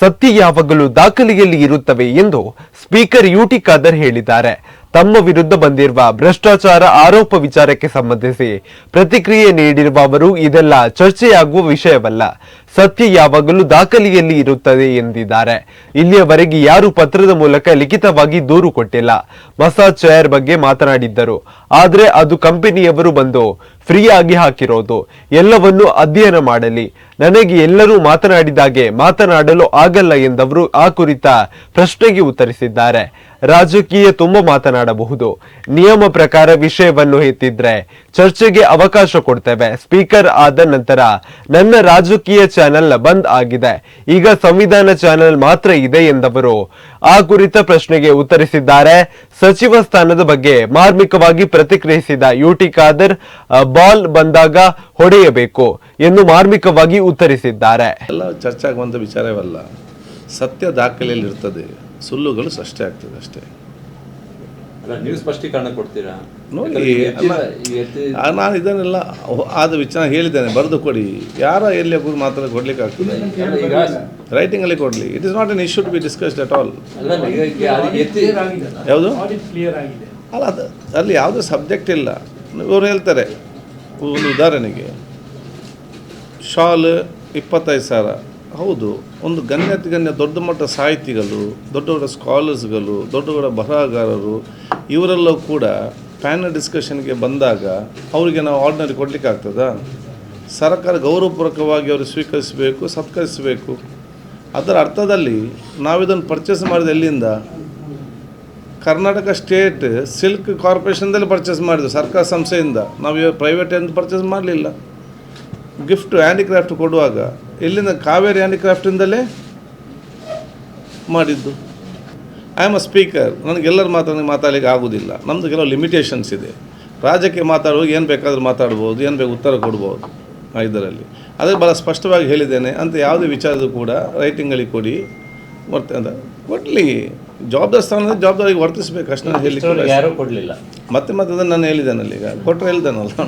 ಸತ್ಯ ಯಾವಾಗಲೂ ದಾಖಲೆಯಲ್ಲಿ ಇರುತ್ತವೆ ಎಂದು ಸ್ಪೀಕರ್ ಯುಟಿ ಖಾದರ್ ಹೇಳಿದ್ದಾರೆ. ತಮ್ಮ ವಿರುದ್ಧ ಬಂದಿರುವ ಭ್ರಷ್ಟಾಚಾರ ಆರೋಪ ವಿಚಾರಕ್ಕೆ ಸಂಬಂಧಿಸಿ ಪ್ರತಿಕ್ರಿಯೆ ನೀಡಿರುವ ಅವರು ಇದೆಲ್ಲ ಚರ್ಚೆಯಾಗುವ ವಿಷಯವಲ್ಲ. ಸತ್ಯ ಯಾವಾಗಲೂ ದಾಖಲೆಯಲ್ಲಿ ಇರುತ್ತದೆ ಎಂದಿದ್ದಾರೆ. ಇಲ್ಲಿಯವರೆಗೆ ಯಾರು ಪತ್ರದ ಮೂಲಕ ಲಿಖಿತವಾಗಿ ದೂರು ಕೊಟ್ಟಿಲ್ಲ. ಮಸಾಜ್ ಚೇರ್ ಬಗ್ಗೆ ಮಾತನಾಡಿದ್ದರು. ಆದ್ರೆ ಅದು ಕಂಪನಿಯವರು ಬಂದು ಫ್ರೀ ಆಗಿ ಹಾಕಿರೋದು. ಎಲ್ಲವನ್ನು ಅಧ್ಯಯನ ಮಾಡಲಿ. ನನಗೆ ಎಲ್ಲರೂ ಮಾತನಾಡಿದಾಗೆ ಮಾತನಾಡಲು ಆಗಲ್ಲ ಎಂದವರು ಆ ಕುರಿತ ಪ್ರಶ್ನೆಗೆ ಉತ್ತರಿಸಿದ್ದಾರೆ. ರಾಜಕೀಯ ತುಂಬಾ ಮಾತನಾಡಬಹುದು. ನಿಯಮ ಪ್ರಕಾರ ವಿಷಯವನ್ನು ಎತ್ತಿದ್ರೆ ಚರ್ಚೆಗೆ ಅವಕಾಶ ಕೊಡ್ತೇವೆ. ಸ್ಪೀಕರ್ ಆದ ನಂತರ ನನ್ನ ರಾಜಕೀಯ ಚಾನೆಲ್ ಬಂದ್ ಆಗಿದೆ. ಈಗ ಸಂವಿಧಾನ ಚಾನೆಲ್ ಮಾತ್ರ ಇದೆ ಎಂದವರು ಆ ಕುರಿತ ಪ್ರಶ್ನೆಗೆ ಉತ್ತರಿಸಿದ್ದಾರೆ. ಸಚಿವ ಸ್ಥಾನದ ಬಗ್ಗೆ ಮಾರ್ಮಿಕವಾಗಿ ಪ್ರತಿಕ್ರಿಯಿಸಿದ ಯುಟಿ ಖಾದರ್ ಬಾಲ್ ಬಂದಾಗ ಹೊಡೆಯಬೇಕು ಎಂದು ಮಾರ್ಮಿಕವಾಗಿ ಉತ್ತರಿಸಿದ್ದಾರೆ. ಎಲ್ಲ ಚರ್ಚೆ ಆಗುವಂಥ ವಿಚಾರವಲ್ಲ, ಸತ್ಯ ದಾಖಲೆಯಲ್ಲಿ ಇರ್ತದೆ ಸುಳ್ಳುಗಳು ಸೃಷ್ಟಿ ಆಗ್ತದೆ ಅಷ್ಟೇ. ನೀವು ಸ್ಪಷ್ಟೀಕರಣ ಕೊಡ್ತೀರಾ? ನೋಡಿ ನಾನು ಇದನ್ನೆಲ್ಲ ಆದ ವಿಚಾರ ಹೇಳಿದ್ದೇನೆ ಬರೆದು ಕೊಡಿ. ಯಾರ ಎಲ್ಲಿ ಹೋಗೋದು ಮಾತ್ರ ಕೊಡ್ಲಿಕ್ಕೆ ಆಗ್ತದೆ. ರೈಟಿಂಗ್ ಅಲ್ಲಿ ಕೊಡ್ಲಿ. It is not an issue to be discussed at all ಯಾವುದು? ಕ್ಲಿಯರ್ ಆಗಿದೆ. ಅಲ್ಲ ಅದು ಅಲ್ಲಿ ಯಾವುದೇ ಸಬ್ಜೆಕ್ಟ್ ಇಲ್ಲ. ಇವರು ಹೇಳ್ತಾರೆ ಒಂದು ಉದಾಹರಣೆಗೆ ಶಾಲ್ ಇಪ್ಪತ್ತೈದು ಸಾವಿರ. ಹೌದು ಒಂದು ಗಣ್ಯತಿ ಗಣ್ಯ ದೊಡ್ಡ ಮಟ್ಟ ಸಾಹಿತಿಗಳು ದೊಡ್ಡ ದೊಡ್ಡ ಸ್ಕಾಲರ್ಸ್ಗಳು ದೊಡ್ಡ ದೊಡ್ಡ ಬರಹಗಾರರು ಇವರೆಲ್ಲೂ ಕೂಡ ಪ್ಯಾನಲ್ ಡಿಸ್ಕಷನ್ಗೆ ಬಂದಾಗ ಅವರಿಗೆ ನಾವು ಆರ್ಡಿನರಿ ಕೊಡಲಿಕ್ಕೆ ಆಗ್ತದಾ? ಸರ್ಕಾರ ಗೌರವಪೂರ್ವಕವಾಗಿ ಅವರು ಸ್ವೀಕರಿಸಬೇಕು, ಸತ್ಕರಿಸಬೇಕು. ಅದರ ಅರ್ಥದಲ್ಲಿ ನಾವಿದನ್ನು ಪರ್ಚೇಸ್ ಮಾಡಿದ ಎಲ್ಲಿಂದ? ಕರ್ನಾಟಕ ಸ್ಟೇಟ್ ಸಿಲ್ಕ್ ಕಾರ್ಪೊರೇಷನ್ದಲ್ಲಿ ಪರ್ಚೇಸ್ ಮಾಡಿದ್ವಿ ಸರ್ಕಾರ ಸಂಸ್ಥೆಯಿಂದ. ನಾವು ಪ್ರೈವೇಟ್ ಎಂದು ಪರ್ಚೇಸ್ ಮಾಡಲಿಲ್ಲ. ಗಿಫ್ಟ್ ಹ್ಯಾಂಡಿಕ್ರಾಫ್ಟ್ ಕೊಡುವಾಗ ಇಲ್ಲಿಂದ ಕಾವೇರಿ ಹ್ಯಾಂಡಿಕ್ರಾಫ್ಟಿಂದಲೇ ಮಾಡಿದ್ದು. ಐ ಆಮ್ ಅ ಸ್ಪೀಕರ್ ನನಗೆಲ್ಲರ ನನಗೆ ಮಾತಾಡಲಿಕ್ಕೆ ಆಗೋದಿಲ್ಲ. ನಮ್ಮದು ಕೆಲವು ಲಿಮಿಟೇಷನ್ಸ್ ಇದೆ. ರಾಜ್ಯಕ್ಕೆ ಮಾತಾಡುವಾಗ ಏನು ಬೇಕಾದರೂ ಮಾತಾಡ್ಬೋದು ಏನು ಬೇಕು ಉತ್ತರ ಕೊಡ್ಬೋದು ಇದರಲ್ಲಿ. ಅದೇ ಭಾಳ ಸ್ಪಷ್ಟವಾಗಿ ಹೇಳಿದ್ದೇನೆ. ಅಂತ ಯಾವುದೇ ವಿಚಾರದೂ ಕೂಡ ರೈಟಿಂಗಲ್ಲಿ ಕೊಡಿ. ವರ್ತ ಅಂತ. ಕೊಡಲಿ. ಜವಾಬ್ದಾರಿ ಸ್ಥಾನದ ಜವಾಬ್ದಾರಿಗೆ ವರ್ತಿಸ್ಬೇಕು ಅಷ್ಟೇ ಹೇಳಿ ಯಾರೂ ಕೊಡಲಿಲ್ಲ. ಮತ್ತೆ ಮತ್ತೆ ಅದನ್ನು ನಾನು ಹೇಳಿದ್ದೇನಲ್ಲ ಈಗ. ಕೊಟ್ಟರೆ ಹೇಳ್ತೇನಲ್ಲ ನಾನು.